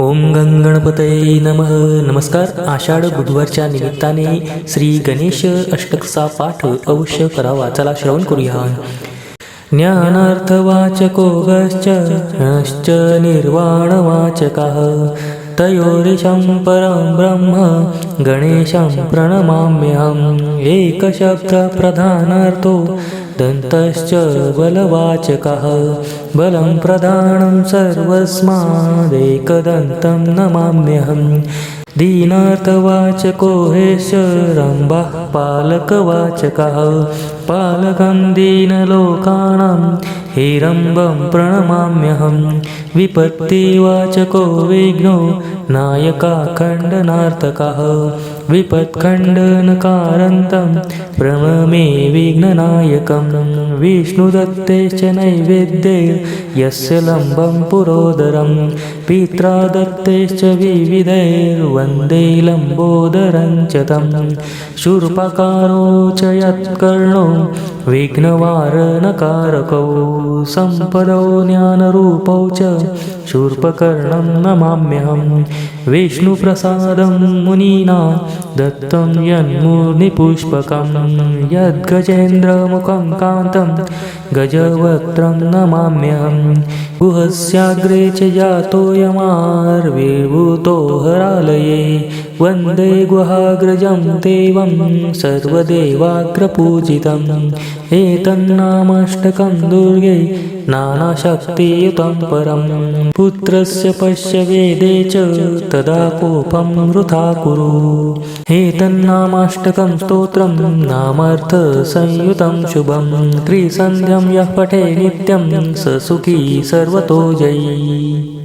ओम गणपतये नमः. नमस्कार. आषाढ बुधवारच्या निमित्ताने श्री गणेश अष्टकचा पाठ अवश्य करावा. चला श्रवण करूया. ज्ञानार्थवाचको गश्च निर्वाणवाचकः. तयोरिशं परं ब्रह्म गणेशं प्रणमाम्यहम्. एकशब्दप्रधानार्थो दन्तश्च बलवाचकः बलं प्रधानं सर्वस्मादेकदन्तं नमाम्यहं हेश रम्भः पालकवाचकः। पालकं दीनलोकानां हिरम्बं प्रणमाम्यहं विपत्तिवाचको विघ्नो नायकाखण्डनार्थकः विपत्खण्डनकारन्तं प्रणमे विघ्ननायकं विष्णुदत्तेश्च नैवेद्ये यस्य लम्बं पुरोदरं पित्रा दत्तेश्च विविधैर्वन्दे लम्बोदरं च तं शूर्पकारो च यत्कर्णो विघ्नवारणकारकौ सम्पदौ ज्ञानरूपौ च शूर्पकर्णं नमाम्यहं विष्णुप्रसादं मुनिना दत्तं यन्मुनिपुष्पकं यद्गजेन्द्रमुखं कान्तं गजवक्त्रं नमाम्यहं गुहस्याग्रे च जातोऽयमार्विभूतो हरालये वन्दे गुहाग्रजं देवं सर्वदेवाग्रपूजितम् एतन्नामाष्टकं दुर्गे नानाशक्तियुतं परं पुत्रस्य पश्य वेदे च तदा कोपं वृथा कुरु। एतन्नामाष्टकं स्तोत्रं नामार्थसंयुतं शुभं त्रिसन्ध्यं यः पठे नित्यं स सुखी सर्वतो जयी